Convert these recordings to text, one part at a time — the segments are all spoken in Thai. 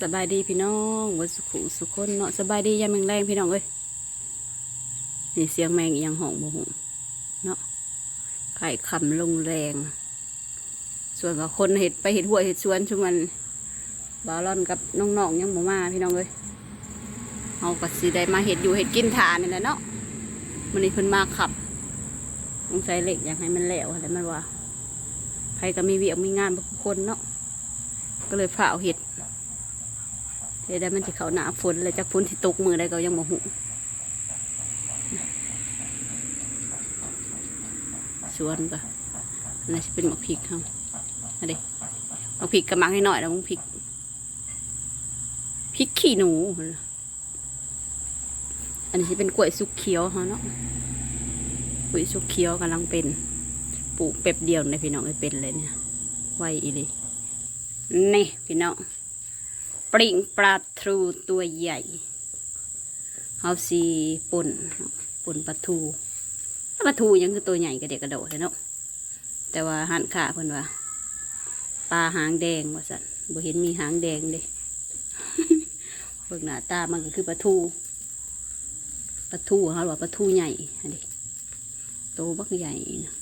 สบายดีพี่น้องวันสุขุสุขคนเนาะสบายดียามแมงแรงพี่น้องเอ้ยนี่เสียงแมงยังห้องบ่หงเนาะไข่คำลงแรง ส่วนกับคนเห็ดไปเห็ดหัวเห็ดสวนชุมันบาลอนกับน้องๆยังบ่มาพี่น้องเอ้ยเอาก็สิได้มาเห็ดอยู่เห็ดกินทานนี่แหละเนาะมันนี้เพิ่นมาขับสงสัยเหล็กอยากให้มันแล้วอะไรมันว่าใครก็มีเวียกมีงานทุกคนเนาะก็เลยฝ่าเอาเห็ด เดี๋ยวได้มันจะเขาหนาฝนเลยจากฝนที่ตกมือได้ก็ยังบ่หูสวนก็อันนี้จะเป็นหมกพริกครับอันนี้หมกพริกกระมังให้หน่อยแล้วหมกพริกพริกขี้หนู อันนี้จะเป็นกล้วยสุกเขียวเขาเนาะกล้วยสุกเขียวกำลังเป็นปลูกแป๊บเดียวในพี่น้องเอ้ยเป็นเลยเนี่ยไวอีเลยนี่พี่น้อง ปริงปลาทูตัวใหญ่เฮาสีปุ่นเนาะป่นปลาทูปลาทูยังคือตัวใหญ่กระเด็กกระโดดเลยเนาะแต่ว่าหันขาเพิ่นว่าปลาหางแดงว่าสันบ่เห็นมีหางแดงเด้เบิ่งหน้าตามันก็คือปลาทูปลาทูเขาว่าปลาทูใหญ่อันนี้โตบักใหญ่นะ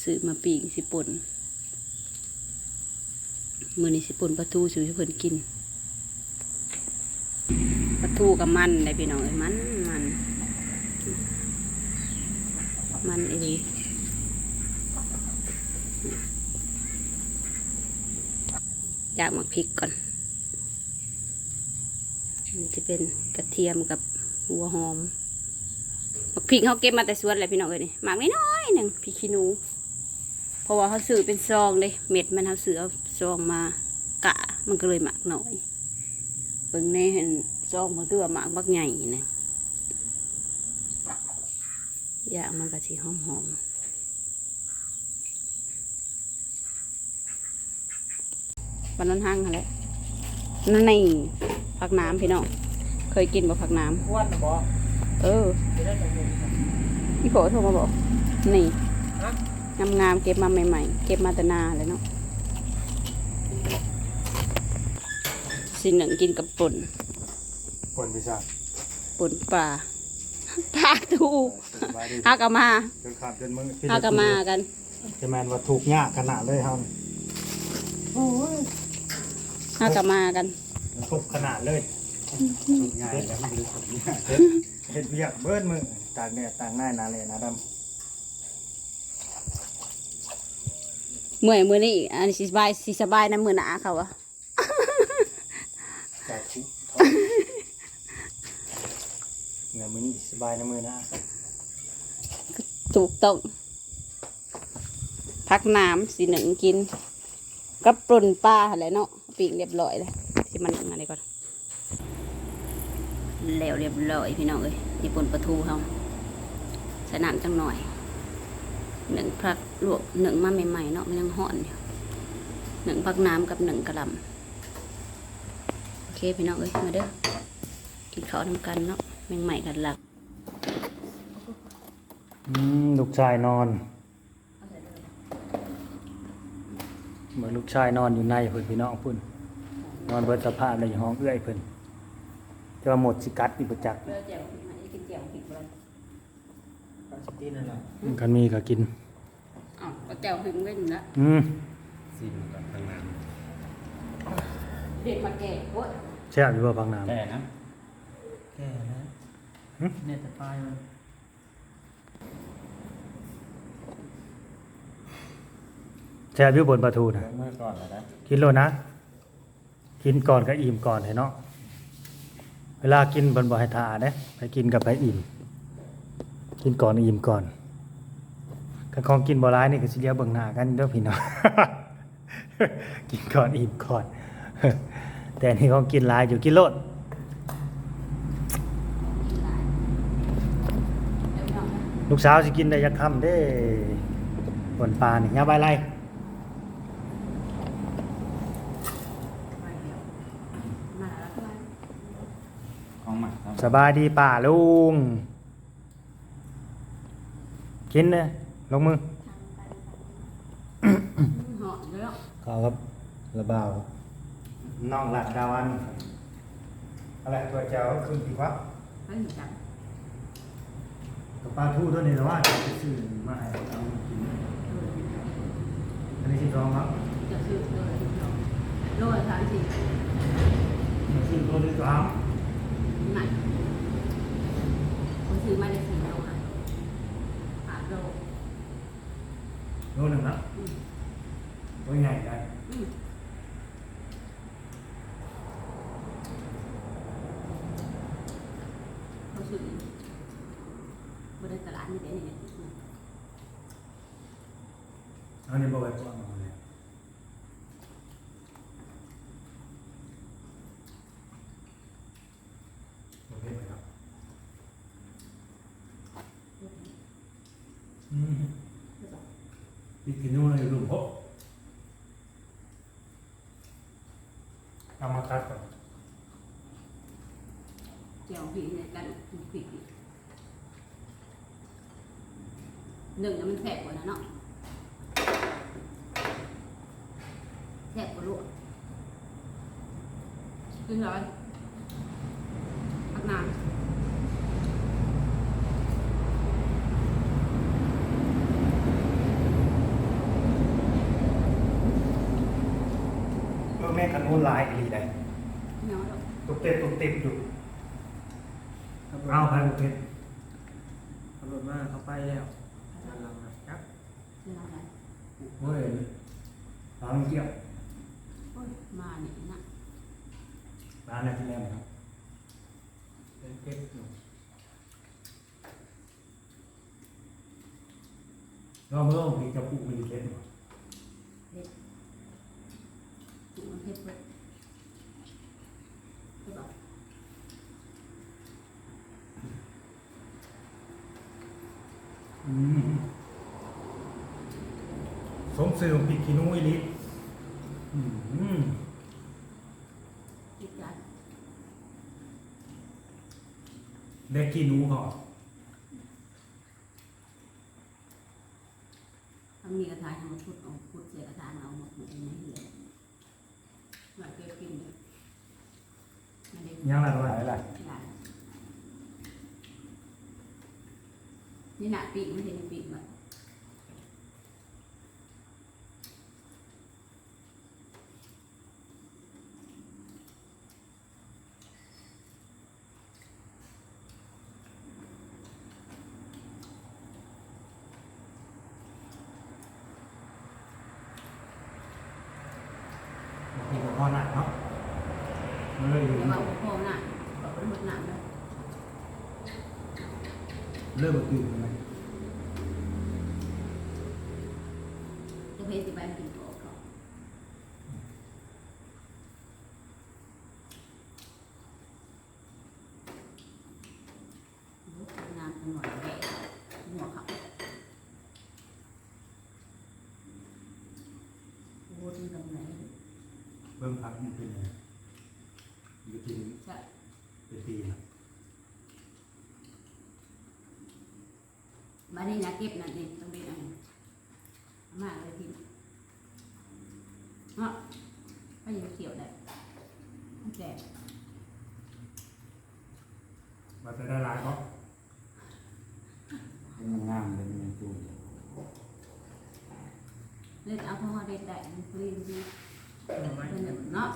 ซื้อมาปีกสิป่น มือนี้สิปุ่นปลาทูสู่ให้เพิ่นกินปลาทูกับมันได้พี่น้องเอ้ยมันมันมันเอยอยากหมักพริกก่อนนี่จะเป็นกระเทียมกับหัวหอมมักพริกเขาเก็บมาแต่สวนเลยพี่น้องเอ้ยนี่หมักน้อยหนึ่งพริกขี้หนู เพราะว่าเขาซื้อเป็นซองเลย เม็ดมันเขาซื้อเอา ซองมากะมันก็เลยหมักหน่อยเบิ่งในเห็นซองมันคือว่าหมักบักใหญ่นะอย่างมันก็สีหอมหอมๆวันนั้นห้างอะไรนั่นนี่ผักน้ำพี่น้องเคยกินบ่ผักน้อ้วนนะบอำเออจะได้ยังไงพี่โผโทรมาบอกนี่ฮะงามงามๆเก็บมาใหม่ ๆ เก็บมาแต่นาเลยเนาะ สิหนึ่งกินกับป่นคนพิซซ่าป่นปลาปลาทูสบายดีฮักเอามาจนขาดจนมือฮักเอามากันจะแมนว่าถูกยากขนาดเลยครับโอ้ยฮักเอามากันถูกขนาดเลยถูกง่ายแล้วมันถูกง่ายเห็ดเบียกเบิ้ลมือต่างเนี่ยต่างหน้านาเลยนะดเมื่อยมือนี่อันนี้สิสบายสิสบายนะมือหนาเขาอะำจากทุกเงินมือนี้สบายนะมือนะถูกต้องพักน้ำสิหนึ่งกินกับป่นปลาอะไรเนาะปีกเรียบร้อยเลยที่มันอะไรก่อนแล้วเรียบร้อยพี่น้องเอ้ยนี่ป่นปลาทูเขาใส่น้ำจังหน่อยหนึ่งพักลวกหนึ่งมาใหม่ๆเนาะมันยังห่อนอยู่หนึ่งพักน้ำกับหนึ่งกระหลำโอ เคพี่น้องเอ้ยมาเด้อกินข้าวทำกันเนาะแมงใหม่กันหลักลูกชายนอนเหมือนลูกชายนอนอยู่ในเพื่อนพี่น้องพุ่นนอนเบิดสภาพในห้องเอื้อยเพิ่นจะว่าหมดสิกัดอีกประจักษ์เจียวกินเจียวผิดเลยกันมีก็กินอ้าวเจียวผิดไม่ถึงละอืมซิมกับทางน้ เด็กมาแก่โว้ยแช่บอยู่ว่าบางน้ำ แต่นะแก่นะหึ เนี่ยแต่ปลายมันำแช่บอยู่บนประตูนะเมื่อก่อนแล้วนะกินโลนะ กินก่อนก็อิ่มก่อนให้เนาะเวลากินบนบ่ให้ทาเด้ไปกินกับไปอิ่ม กินก่อนอิ่มก่อนกันของกินบ่ร้ายนี่ก็สิเดียวเบิ่งหน้ากันเด้อพี่น้อง กินก่อนอิ่มก่อน แต่อันนี่ของกินหลายอยู่กินโลดลูกสาวสิกินได้ยักคำเด้บนปลานี่ยาใบไรมาแล้วก็มาของหมักครับสบายดีป่าลุง กินเลยลงมือเหาะแล้วขอครับระบาวอ น้องหลัดดาวันอะไรตัวเจ้าขึ้นดีกว่าไม่เห็นจังกับปลาทูตัวนี้แต่ว่าจะไปซื้อมาให้เอากินอันนี้ที่สองครับจะซื้อเลยโลละสามสิบมาซื้อตัวที่สามหนักผมซื้อมาได้สี่โลค่ะหาโลโลหนึ่งนะอืมตัวใหญ่ได้ อืมเขาซื้อบริษัทตลาดนี่เป็นยังไง อันนี้บอกไว้ก่อนเอาเลยโอเคไหมครับ อืมพี่กินนู่นเลยลุงพบเอามาคัดก่อนเจียวผีเนี่ยกันผีหนึ่งน่ะมันแสบกว่านะเนาะ แสบกว่าลวกคือร้อยพักนานเออแม่กันนู่นลายอีได้เนาะตุกเต็บตุกเต็บอยู่ขับรถเอาไปตุกเต็บขับรถมาเขาไปแล้วกำลังนะจับคืออะไรเฮ้ยร้านเกี่ยว โอ้ยมาเนี่ยนะ ร้านอะไรที่แรกครับเป็นเก็บอยู่ก็เมื่อมีจะปลูกมันอยู่เล่นหรอถูกมันเผ็ดเลยใช่ปะอืมสมสื่อของปิดกินุ้ยลิอืม จิตใจ เด็กกินูเขาถ้ามีกระถางเอามาพุดเอาพุดเสียกระถางเอาหมดหมดในนี้เลยมาเก็บกินเลยไม่ได้ยังละไรอะไรได้นี่หนาปีกไม่ใช่ปีกแบบ มีกับพ่อหนักเนาะเฮ้ย เดี๋ยวว่าโค้ง หนาแบบเป็นหมดหนาเลยเริ่มตื่นไหมจะเพสิไปกินตัวเขาน้ำเป็นหน่อยแก่หัวเขาโอ้ดีตรงไหนเบิ่งพักมันเป็นไงอยู่ กินจะเป็นปีนะบ้านนี้นะเก็บนั่นเองต้องเป็นอะไรมากเลยทีเนาะก็ยังเขียวได้มันแก่มาจะได้ลายเขามันงามเลยมันจูนเล่นเอาพอเด็ดได้มันเล่นดีเนาะ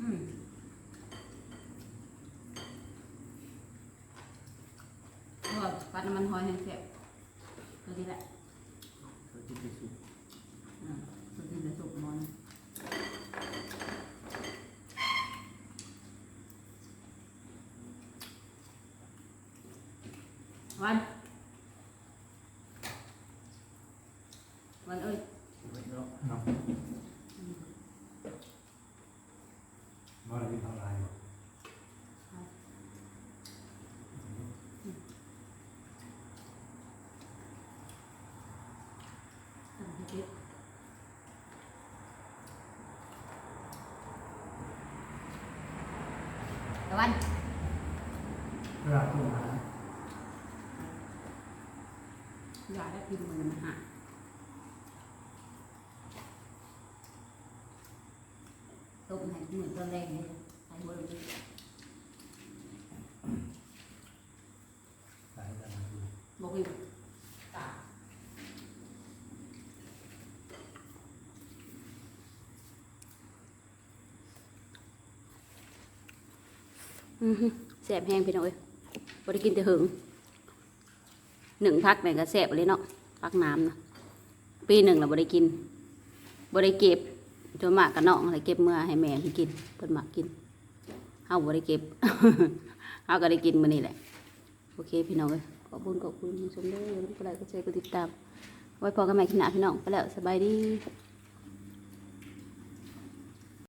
อืมเพราะว่าปัด น้ำมันหอยแห้งแซ่บตัวนี้แหละเขาจะไปสุกอืมตัวนี้จะสุกมอนวันวันเอ้ย เนาะ เนาะมาเลยที่ทำลายบ่ ทำให้เจ็บ ตะวันเวลาตู้มาอยากได้กินมันมาหาต้มให้เหมือนตอนแรกเลยใส่เบอร์หลายอย่างอยู่บอกอยู่ตาอือฮึ แสบแห้งพี่น้องเอ้ยบ่ได้กินแต่หึงหนึ่งพักเนี่ยก็แสบเลยเนาะพักน้ำนะปีหนึ่งเราบ่ได้กินบ่ได้เก็บจนมากกับน้องอะไรเก็บเมื่อให้แม่ให้กินเพิ่นมักกินเฮาบ่ได้เก็บเฮาก็ได้กินมื้อนี้แหละโอเคพี่น้องเอ้ยขอบคุณขอบคุณชมด้ออย่าลืมกดไลค์กดแชร์กดติดตามไว้พอกันใหม่คลิปหน้าพี่น้องไปแล้วสบายดี